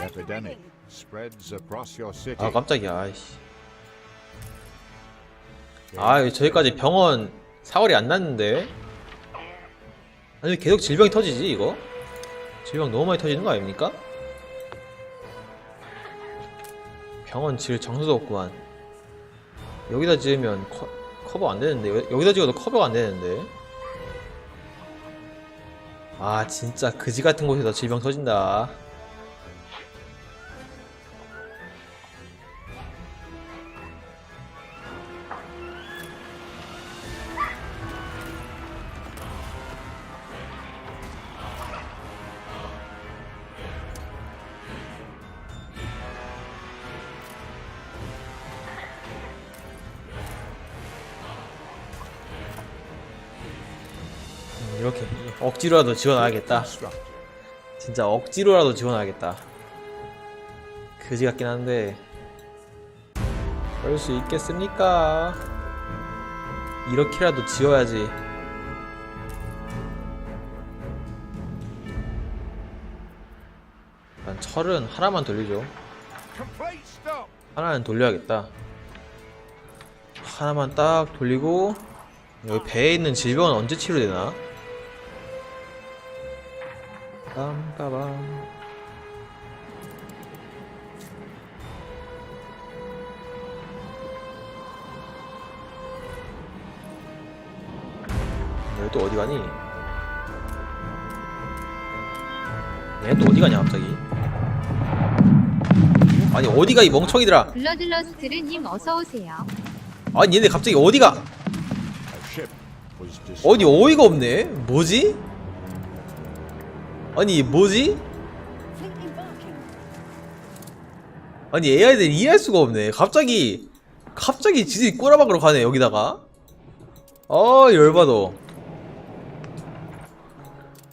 Epidemic spreads across your city. 아 깜짝이야 아이씨. 아 저기까지 병원 사거리 안 났는데? 아니 왜 계속 질병이 터지지 이거? 질병 너무 많이 터지는 거 아닙니까? 병원 지을 장소도 없구만. 여기다 지으면 커, 커버 안 되는데? 여- 여기다 지어도 커버가 안 되는데? 아 진짜 그지 같은 곳에서 질병 터진다 이렇게 억지로라도 Constructed. 진짜 억지로라도 지원해야겠다 그지 같긴 한데 그럴 수 있겠습니까 이렇게라도 지어야지 난 철은 하나만 돌리죠. 하나는 돌려야겠다 하나만 딱 돌리고 여기 배에 있는 질병은 언제 치료되나? 빰빠밤 얘또 어디 가니? 얘 또 어디 가냐 갑자기? 아니 어디가 이 멍청이들아 블러들러스트르님 어서 오세요. 아니 얘네 갑자기 어디가. 어디 어이가 없네 뭐지? 아니 뭐지? 아니 AI들 이해할 수가 없네 갑자기 갑자기 지들이 꼬라박으러 가네 여기다가 아 열받아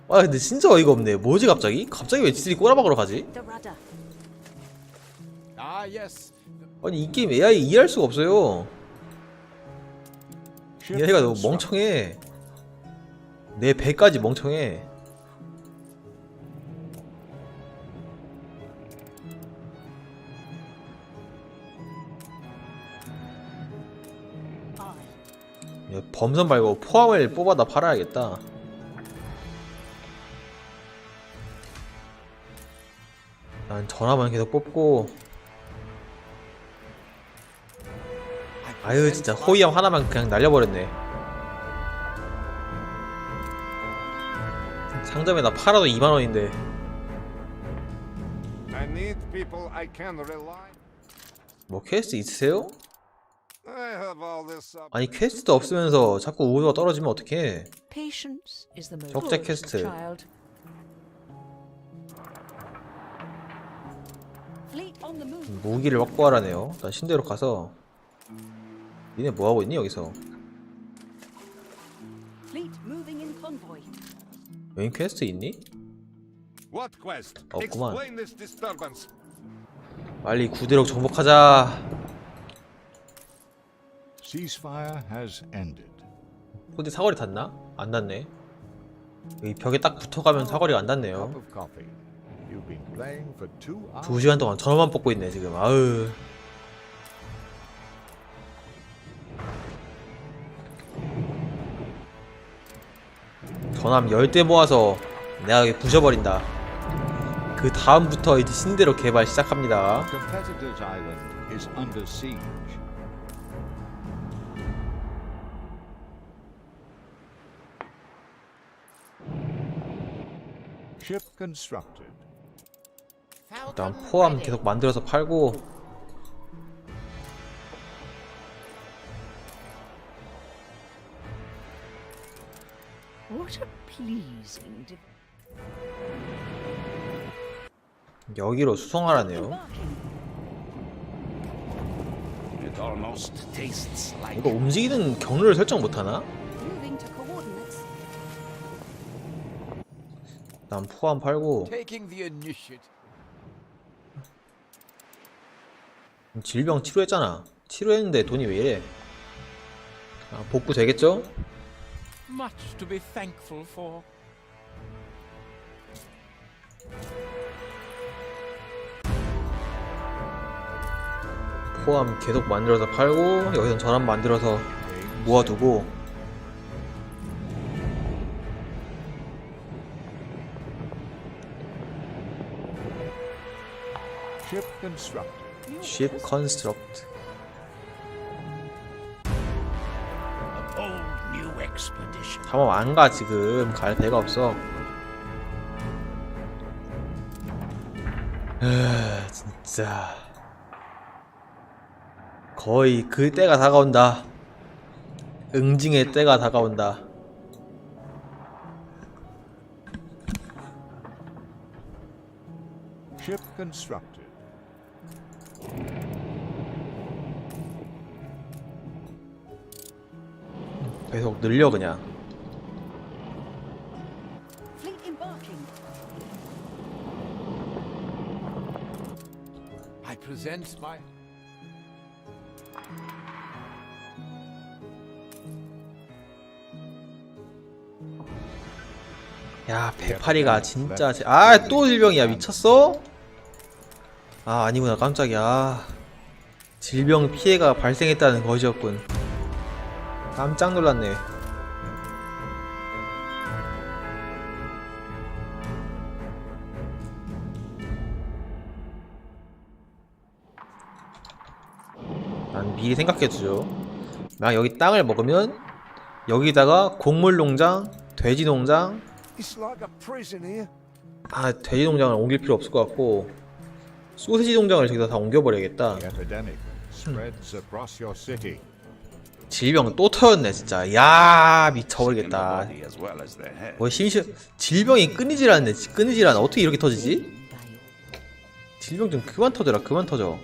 아 근데 진짜 어이가 없네 뭐지 갑자기? 갑자기 왜 지들이 꼬라박으러 가지? Yes. 아니 이 게임 AI 이해할 수가 없어요 얘네가 너무. 멍청해 내 배까지 멍청해 범선 말고 포함을 뽑아다 팔아야겠다 난 전화만 계속 뽑고 아유 진짜 호위함 하나만 그냥 날려버렸네 상점에다 팔아도 2만원인데 I need people I can rely. 뭐 퀘스트 있으세요? I have all this up. 아니 퀘스트도 없으면서 자꾸 우호가 떨어지면 어떡해 Patience is the most 적재 퀘스트. child. Fleet on the move. 무기를 확보하라네요 난 신대로 가서 니네 뭐하고 있니 여기서 Fleet moving in convoy. 메인 퀘스트 있니? What quest? 없구만. 빨리 구대록 정복하자 Ceasefire has ended. 근데 사거리 닿나? 안 닿네 여기 벽에 딱 붙어가면 사거리가 안 닿네요 of coffee. You've been playing for two hours. 두 시간 동안 전화만 뽑고 있네 지금 아으 전함 10대 모아서 내가 여기 부셔버린다 그 다음부터 이제 신대로 개발 시작합니다 Competitor's island is under siege. 일단 포함 계속 만들어서 팔고 What a pleasing de- 여기로 수송하라네요 embarking. It almost tastes like 이거 움직이는 경로를 설정 못하나? 난 포함 팔고. 질병 치료했잖아. 치료했는데 돈이 왜 이래? 아, 복구 되겠죠? 포함 계속 만들어서 팔고 여기서 전함 만들어서 모아두고. Ship construct. 잠깐 안가 지금 갈 데가 없어 에 진짜 거의 그 때가 다가온다 응징의 때가 다가온다 Ship constructed. 계속 늘려 그냥. 야 배파리가 진짜 아또 질병이야 미쳤어? 아 아니구나 깜짝이야 아, 질병 피해가 발생했다는 것이었군 깜짝 놀랐네. 난 미리 생각해두죠. 만약 여기 땅을 먹으면 여기다가 곡물 농장, 돼지 농장, It's like a prison here. 아 돼지 농장을 옮길 필요 없을 것 같고 소세지 농장을 저기다 다 옮겨버려야겠다. The 질병 또 터졌네 진짜 야 미쳐버리겠다. 뭐 심시 질병이 끊이질 않네 끊이질 않아 어떻게 이렇게 터지지? 질병 좀 그만 터져라 그만 터져.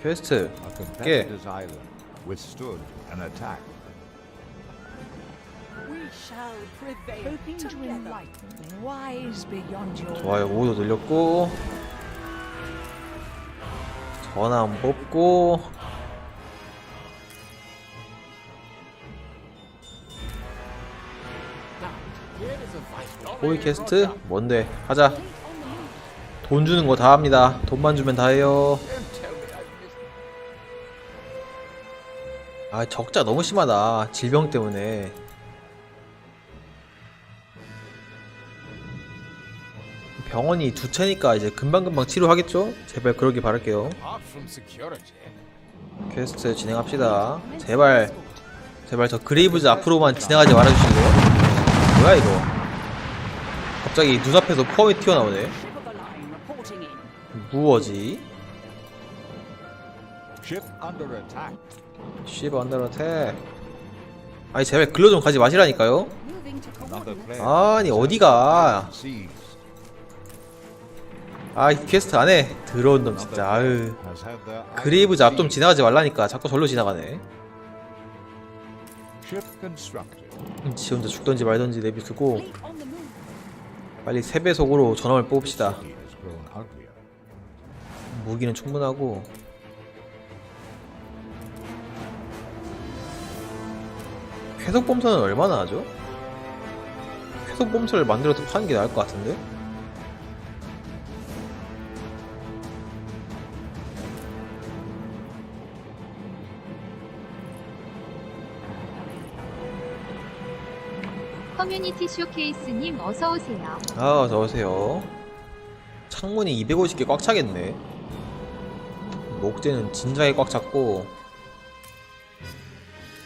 퀘스트 A 좋아요. 5도 늘렸고. 전함 뽑고. 퀘스트 뭔데? 하자. 돈 주는 거 다 합니다. 돈만 주면 다 해요. 아 적자 너무 심하다. 질병 때문에 병원이 두 채니까 이제 금방금방 치료하겠죠? 제발 그러길 바랄게요 퀘스트 진행합시다 제발 제발 저 그레이브즈 앞으로만 진행하지 말아주실래요? 뭐야 이거 갑자기 눈앞에서 펌이 튀어나오네 under attack. 씨 언더러테 아니 제발 글로 좀 가지 마시라니까요. 아니 어디가. 아 이 퀘스트 안해 더러운 놈 진짜 아유 Has had their 그레이브즈 island 앞좀 지나가지 말라니까 자꾸 절로 지나가네. 음, 지 혼자 죽던지 말던지 내비두고. 빨리 3배속으로 전원을 뽑읍시다. 무기는 충분하고 쾌속 bom사는 얼마나 하죠? 쾌속 bom사를 만들어서 파는 게 나을 것 같은데? 커뮤니티 쇼케이스님 어서 오세요. 아 어서 오세요. 창문이 250개 꽉 차겠네. 목재는 진작에 꽉 찼고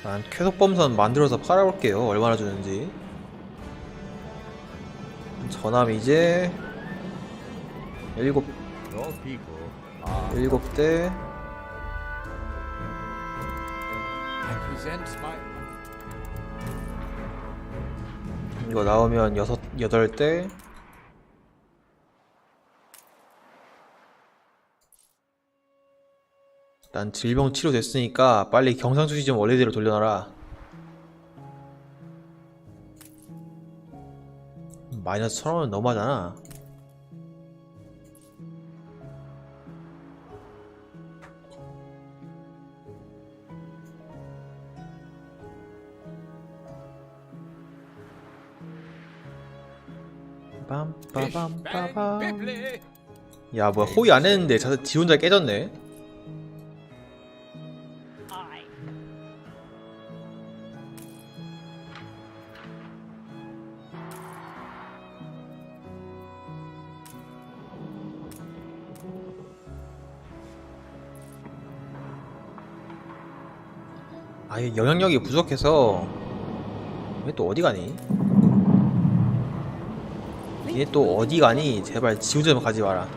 난 쾌속범선 만들어서 팔아볼게요. 얼마나 주는지. 전함 이제 7, Your people are 7대 이거 나오면 6, 8대? 난 질병 치료됐으니까 빨리 경상수지 좀 원래대로 돌려놔라. 마이너스 1000원은 너무하잖아 빠밤 빠밤 빠밤. 야 뭐야 호위 안 했는데 자, 지 혼자 깨졌네. 아얘 영향력이 부족해서 얘또 어디 가니? 얘또 어디 가니? 제발 지 혼자 좀 가지 마라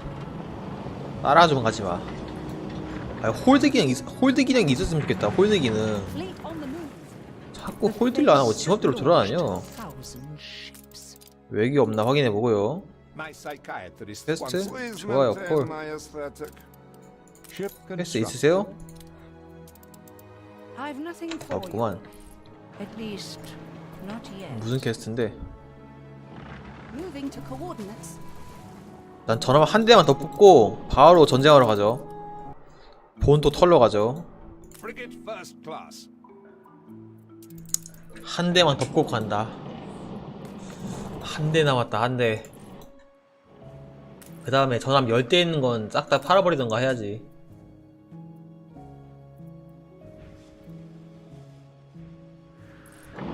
따라 좀 가지 마 아, 홀드 기능 있, 홀드 기능이 있었으면 좋겠다 홀드 기능. 자꾸 홀드를 안 하고 지멋대로 돌아다녀. 외기 없나 확인해 보고요 테스트? 좋아요 콜 constructed. 있으세요? 없구만. 무슨 캐스트인데. 난 전화만 한 대만 더 뽑고 바로 전쟁하러 가죠. 본또 털러 가죠. Frigate first class. 한 대만 더 뽑고 간다. 한 대 남았다 한 대 그 다음에 전함 10대 있는 건 싹 다 팔아버리던가 해야지.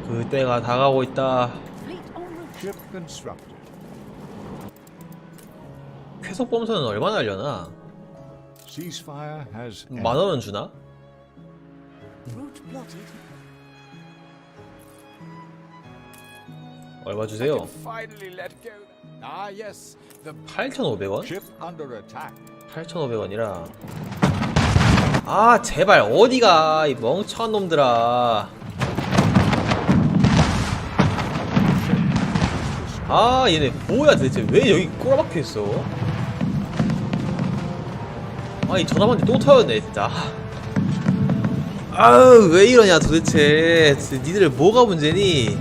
그때가 다가오고 있다 쾌속 범선은 얼마나 하려나? 만 원은 주나? 얼마 주세요? Finally let go. Ah, yes. The 8,500원? Ship under attack. 8,500원이라 아 제발 어디가 이 멍청한 놈들아 아 얘네 뭐야 도대체 왜 여기 꼬라박혀 있어 아이 전화번호 또 터졌네 진짜. 아우 왜 이러냐 도대체. 니들 뭐가 문제니.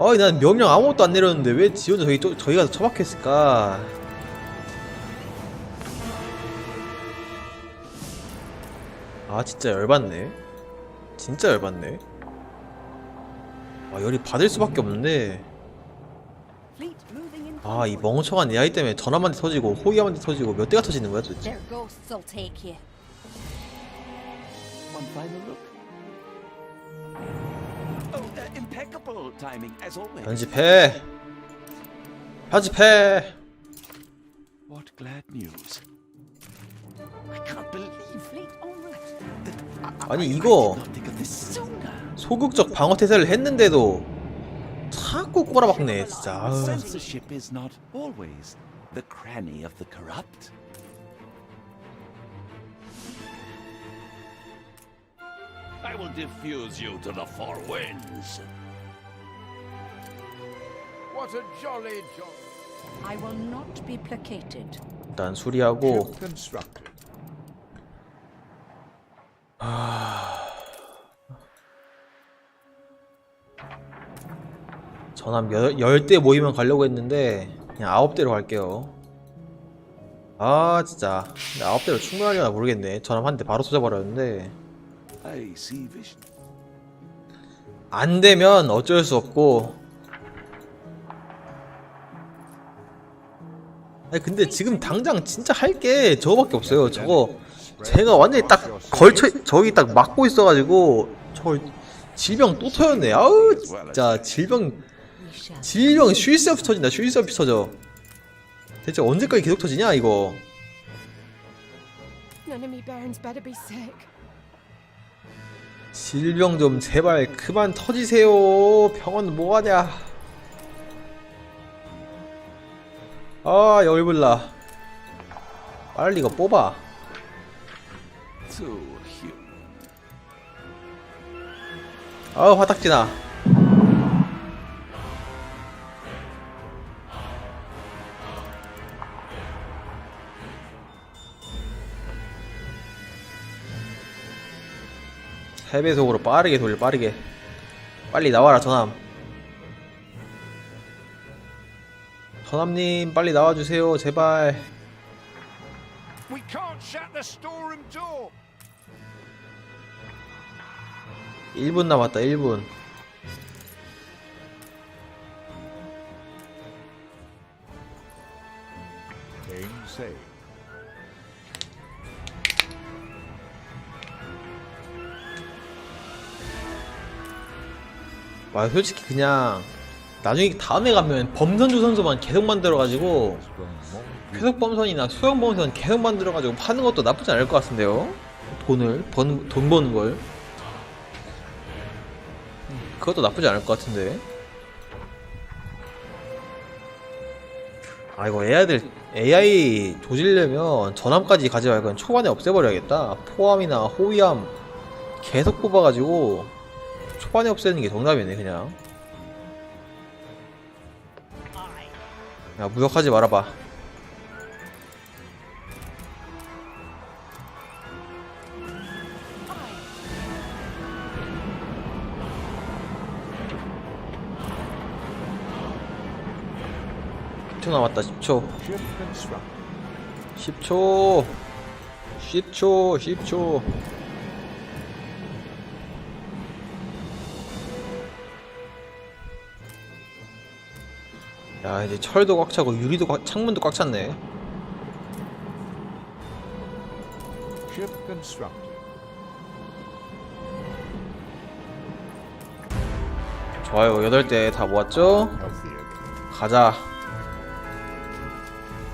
아이 난 명령 아무것도 안 내렸는데 왜 지원자 저기 저, 저기 가서 처박혔을까? 아 진짜 열받네. 진짜 열받네. 아 열이 받을 수밖에 없는데. 아 이 멍청한 AI 때문에 전화만 대 터지고 호기한테 터지고 몇 대가 터지는 거야 도대체 Their ghosts will take you. One final look. Oh, uh, impeccable timing as always. 편집해 편집해 What glad news. I can't believe Fleet en route. that I, 아니, I- I 이거- did not think of this sooner. 소극적 방어 태세를 했는데도 자꾸 꼬라박네 진짜 아유. Censorship is not always the cranny of the corrupt. I will diffuse you to the four winds. what a jolly jolly. I will not be placated. 일단 수리하고 Ship constructed. 전함 10대 모이면 가려고 했는데 그냥 9대로 갈게요. 아 진짜. 9대로 충분하려나 모르겠네. 전함 한 대 바로 쏘자버렸는데. I see vision. 안 되면 어쩔 수 없고. 아니 근데 지금 당장 진짜 할 게 저거밖에 없어요 저거. 제가 완전히 딱 걸쳐 저기 딱 막고 있어가지고 저 질병 또 터졌네. 아우 진짜 질병. 질병 쉴새 없이 터진다 쉴새 없이 터져. 대체 언제까지 계속 터지냐 이거? Enemy Baron's better be sick. 질병 좀 제발 그만 터지세요. 병원 뭐하냐? 아 열불나. 빨리 이거 뽑아. 아 화딱지나 세배속으로 빠르게 돌려 빠르게. 빨리 나와라 전함 전함님 빨리 나와주세요 제발. We can't shut the storeroom door. 1분 남았다 1분 아 솔직히 그냥 나중에 다음에 가면 범선주 선수만 계속 만들어가지고 계속 범선이나 수영 범선 계속 만들어가지고 파는 것도 나쁘지 않을 것 같은데요? 돈을 번, 돈 버는 걸. 그것도 나쁘지 않을 것 같은데. 아 이거 AI들 AI 조지려면 전함까지 가지 말고 초반에 없애버려야겠다. 포함이나 호위함 계속 뽑아가지고 초반에 없애는 게 정답이네 그냥. 야 무역하지 말아봐. (10초) 남았다 (10초) Ship constructed. 10초. 10초 10초 야 이제 철도 꽉 차고 유리도 꽉, 창문도 꽉 찼네 Ship constructed. 좋아요 8대 다 모았죠? 가자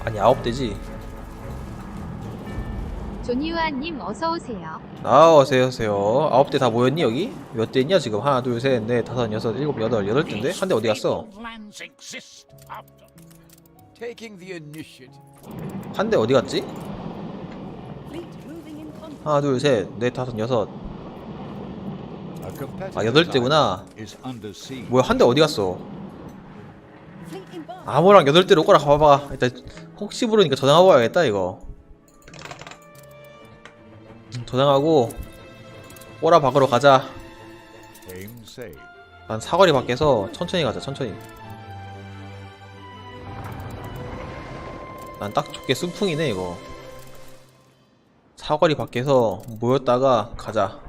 아니 9대지 조니와님 어서 오세요. 아 어서오세요 어서오세요 9대 다 모였니 여기? 몇 대 있냐 지금 하나 둘셋넷 다섯 여섯 일곱 여덟 여덟 대인데? 한 대 어디 갔어? 한 대 어디 갔지? 하나 둘셋넷 다섯 여섯 아 여덟 대구나. 뭐야 한 대 어디 갔어. 아무랑 여덟 대로 오거라 가봐봐 일단 혹시 모르니까 저장하고 가야겠다 이거 음, 저장하고 오라 박으러 가자. 난 사거리 밖에서 천천히 가자 천천히. 난 딱 좋게 순풍이네 이거. 사거리 밖에서 모였다가 가자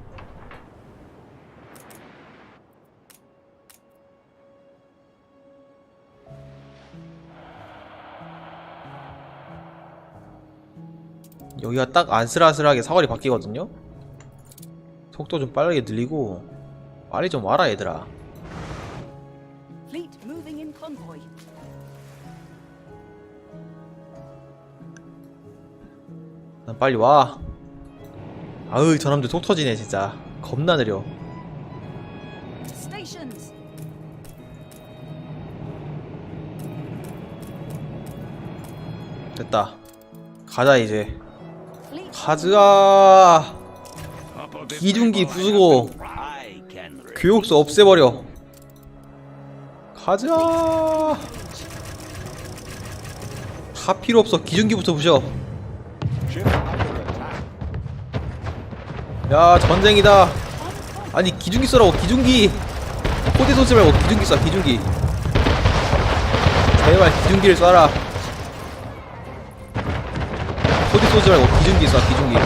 여기가 딱 아슬아슬하게 사거리 바뀌거든요 속도 좀 빠르게 늘리고 빨리 좀 와라 얘들아. 난 빨리 와. 아으 저놈들 속 터지네 진짜. 겁나 느려. 됐다. 가자 이제. This 기중기 부수고. 교육소 없애버려. 가자. 다 필요 없어. 기중기부터 부셔. 야 전쟁이다. 아니 기중기 쏘라고 기중기. 코디 쏘지 말고 기중기 쏴 기중기. 제발 기중기를 쏴라. 쏘지 말고 기중기 쏴 기중기.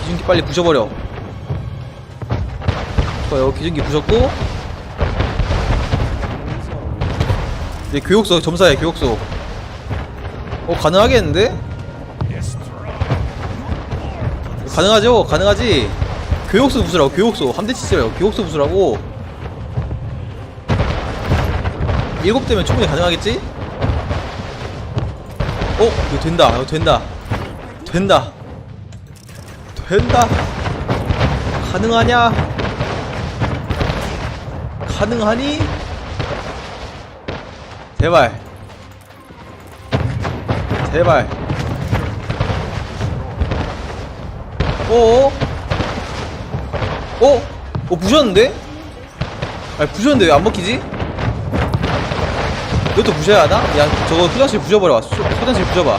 기중기 빨리 부셔버려. 좋아요 기중기 부셨고. 이제 교육소 점사해 교육소. 어 가능하겠는데? 가능하죠? 가능하지? 교육소 부수라고 교육소 함대 치지 말고 교육소 부수라고 일곱 대면 충분히 가능하겠지? 어? 이거 된다 이거 된다 된다 된다 가능하냐? 가능하니? 제발 제발 어어? 어? 어 부셨는데? 아니 부셨는데 왜 안 먹히지? 이것도 부셔야 하나? 야 저거 화장실 부셔버려 수- 화장실 부셔봐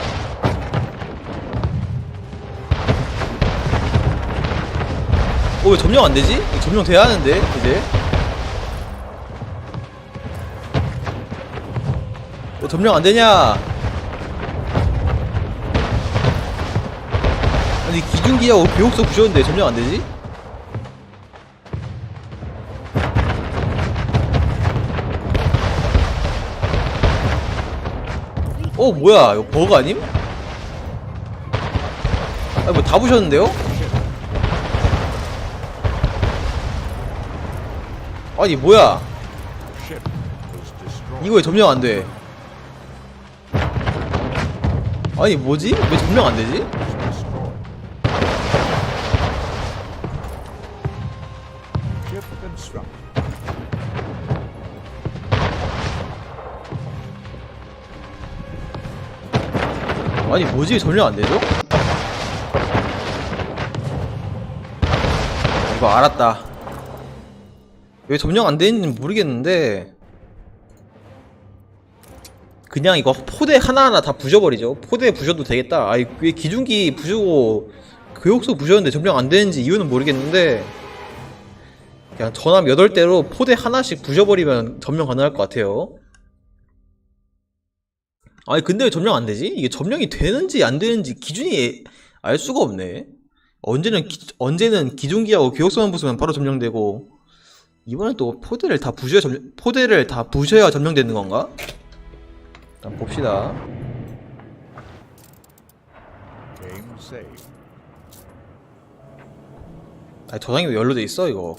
어왜 점령 안되지? 점령 돼야 하는데 이제 왜 점령 안되냐 아니 기중기하고 교육소 부셨는데 점령 안되지? 어 뭐야 이거 버그 아님? 아니 뭐다 부셨는데요? 아니 뭐야 이거 왜 점령 안돼 아니 뭐지? 왜 점령 안되지? 아니 뭐지? 왜 점령 안 되죠? 이거 알았다. 왜 점령 안 되는지 모르겠는데 그냥 이거 포대 하나하나 다 부셔버리죠. 포대 부셔도 되겠다. 아이 왜 기중기 부수고 교육소 부셨는데 점령 안 되는지 이유는 모르겠는데 그냥 전함 8대로 포대 하나씩 부셔버리면 점령 가능할 것 같아요. 아니 근데 왜 점령 안 되지? 이게 점령이 되는지 안 되는지 기준이 알 수가 없네. 언제는 기, 언제는 기중기하고 교육소만 부수면 바로 점령되고 이번엔 또 포대를 다 부셔야 점 포대를 다 부셔야 점령되는 건가? 일단 봅시다. 아니 저장이 왜 연료돼 있어 이거?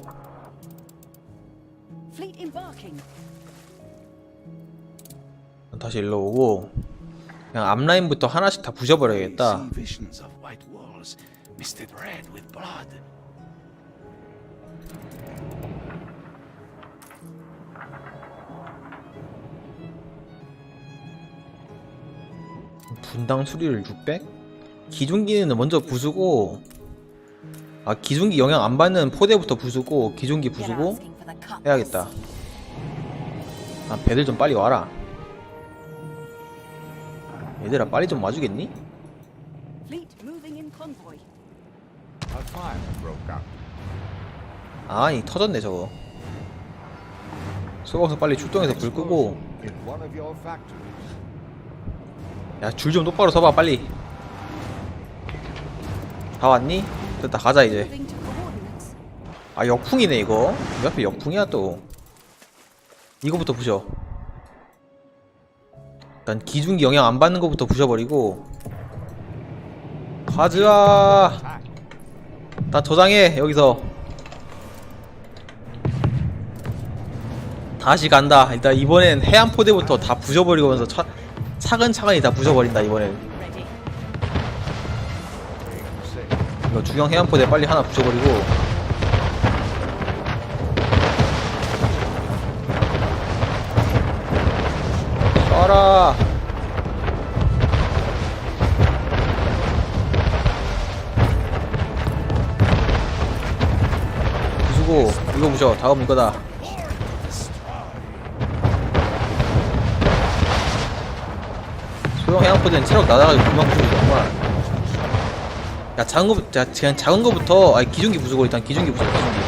다시 일로 오고 그냥 앞라인부터 하나씩 다 부셔버려야겠다. See visions of white walls misted red with blood. 분당 수리를 600? 기중기는 먼저 부수고 아 기중기 영향 안 받는 포대부터 부수고 기중기 부수고 해야겠다 아 배들 좀 빨리 와라 얘들아 빨리 좀 와주겠니? 아니 터졌네 저거 소방서 빨리 출동해서 불 끄고. 야 줄 좀 똑바로 서봐 빨리 다 왔니? 됐다 가자 이제. 아 역풍이네 이거 왜 앞에 역풍이야 또 이거부터 부셔 일단 기중기 영향 안 받는 거부터 부셔버리고. 가즈아! 나 저장해 여기서. 다시 간다. 일단 이번엔 해안 포대부터 다 부셔버리면서 차, 차근차근히 다 부셔버린다 이번엔. 이거 중형 해안 포대 빨리 하나 부셔버리고 부셔 다음 이거다. 소형 해안 포대는 체력 낮아가지고 금방 부수겠구만. 야 작은 거 자, 그냥 작은 거부터 아니 기중기 부수고 일단 기중기 부수 기중기.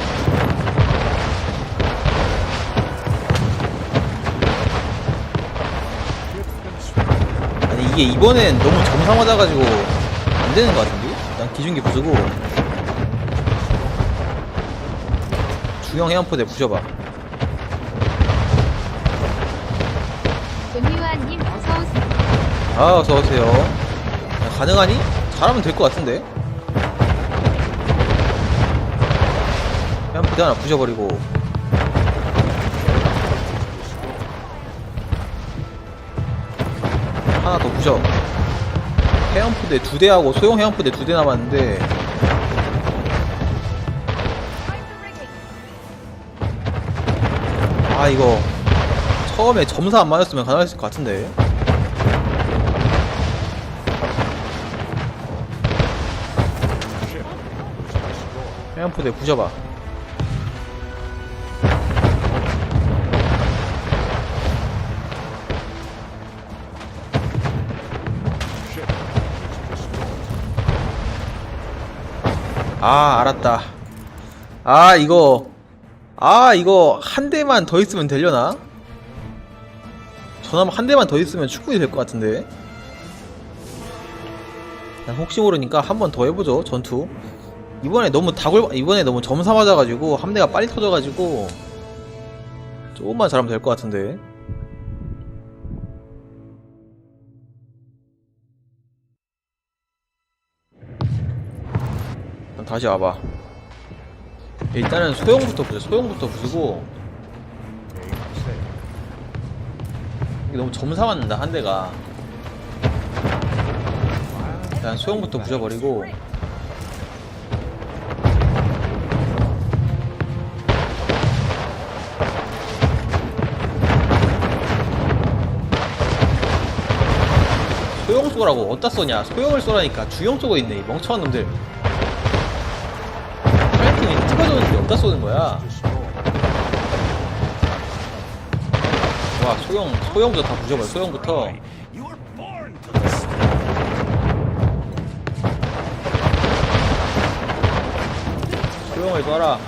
아니 이게 이번엔 너무 맞아가지고 안 되는 거 같은데? 일단 기중기 부수고 중형 해안포대 부셔봐. 존유아님 어서 오세요. 아 어서 오세요. 야, 가능하니? 잘하면 될 것 같은데? 해안포대 하나 부셔버리고. 하나 더 부셔. 해안포대 두 대하고 소형 해안포대 두 대 남았는데 아 이거 처음에 점사 안 맞았으면 가능했을 것 같은데. 해안포대 부셔봐. 아 알았다 아 이거 아 이거 한 대만 더 있으면 되려나? 전함 한 대만 더 있으면 충분히 될 것 같은데. 난 혹시 모르니까 한 번 더 해보죠 전투. 이번에 너무 다굴 이번에 너무 점사 맞아가지고 함대가 빨리 터져가지고 조금만 잘하면 될 것 같은데. 다시 와봐 일단은 소형부터 부셔 소형부터 부수고. 이게 너무 점사 맞는다 한 대가. 일단 소형부터 부숴버리고. 소형 쏘라고. 어디다 쏘냐? 소형을 쏘라니까. 주형 쏘고 있네 이 멍청한 놈들. 어디다 쏘는 거야. 와 소형 소형부터 다 부셔버려 소형부터. 소형을 쏴라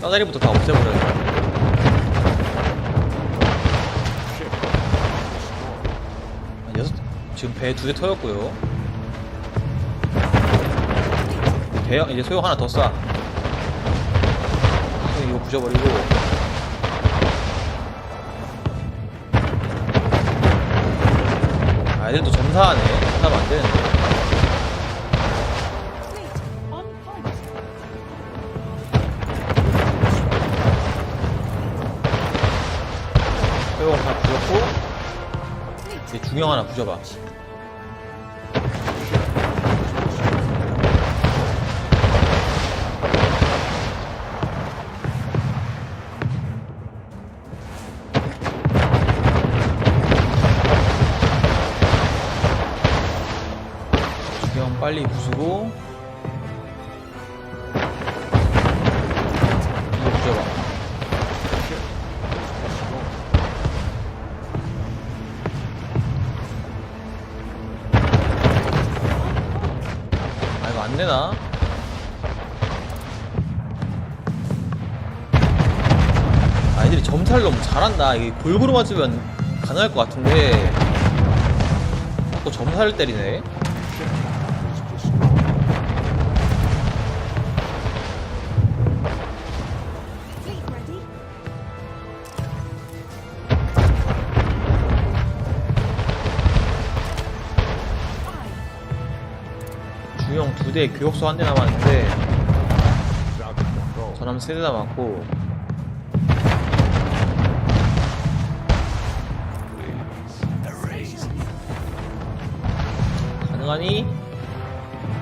싸다리부터 다 없애버려 지금 배 두 개 터졌고요 배 이제 소형 하나 더 쏴. 이거 부셔버리고 아 애들도 점사하네 점사하면 안 되는데. 소형 하나 부셨고 이제 중형 하나 부셔봐 빨리 부수고. 이거 부셔봐. 아 이거 안 되나? 아 애들이 점사를 너무 잘한다. 이게 골고루 맞으면 가능할 것 같은데. 자꾸 점사를 때리네 대 교역소 한 대 남았는데 Is out of control. 전함 세 대 남았고. 가능하니?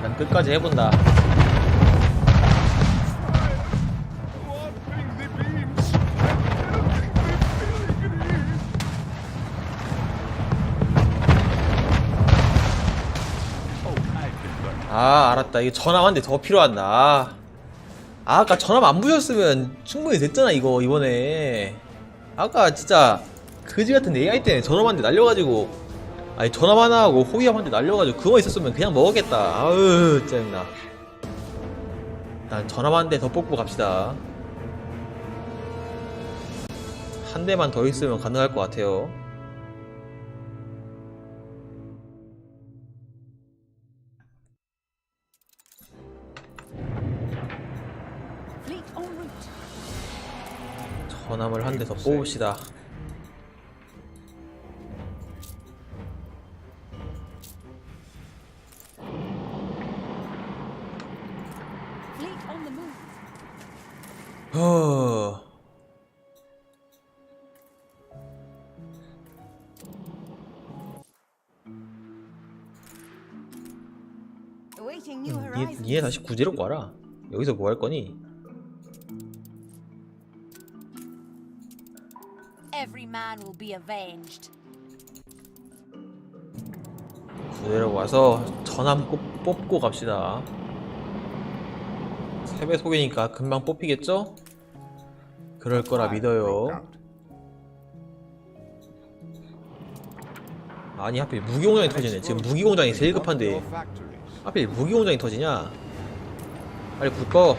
난 끝까지 해본다 알았다. 이거 한대더 필요한다. 아, 아 아까 전함 안 부셨으면 충분히 됐잖아 이거 이번에. 아까 진짜 그지 같은 AI 때문에 한대 날려가지고 아니 하나 하고 호위함 한대 날려가지고 그거 있었으면 그냥 먹었겠다. 아으 짜증나. 일단 한대더 뽑고 갑시다. 한 대만 더 있으면 가능할 것 같아요 전함을 한대더 뽑읍시다. 허... Horizons. 니네 다시 구제로 와라 여기서 뭐 할 거니? Man will be avenged. 구제로 와서 전함 꼭 뽑고 갑시다 세배 속이니까 금방 뽑히겠죠? 그럴 거라 믿어요 아니 하필 무기공장이 터지네 지금 무기공장이 제일 급한데. 하필 무기공장이 터지냐 빨리 불꺼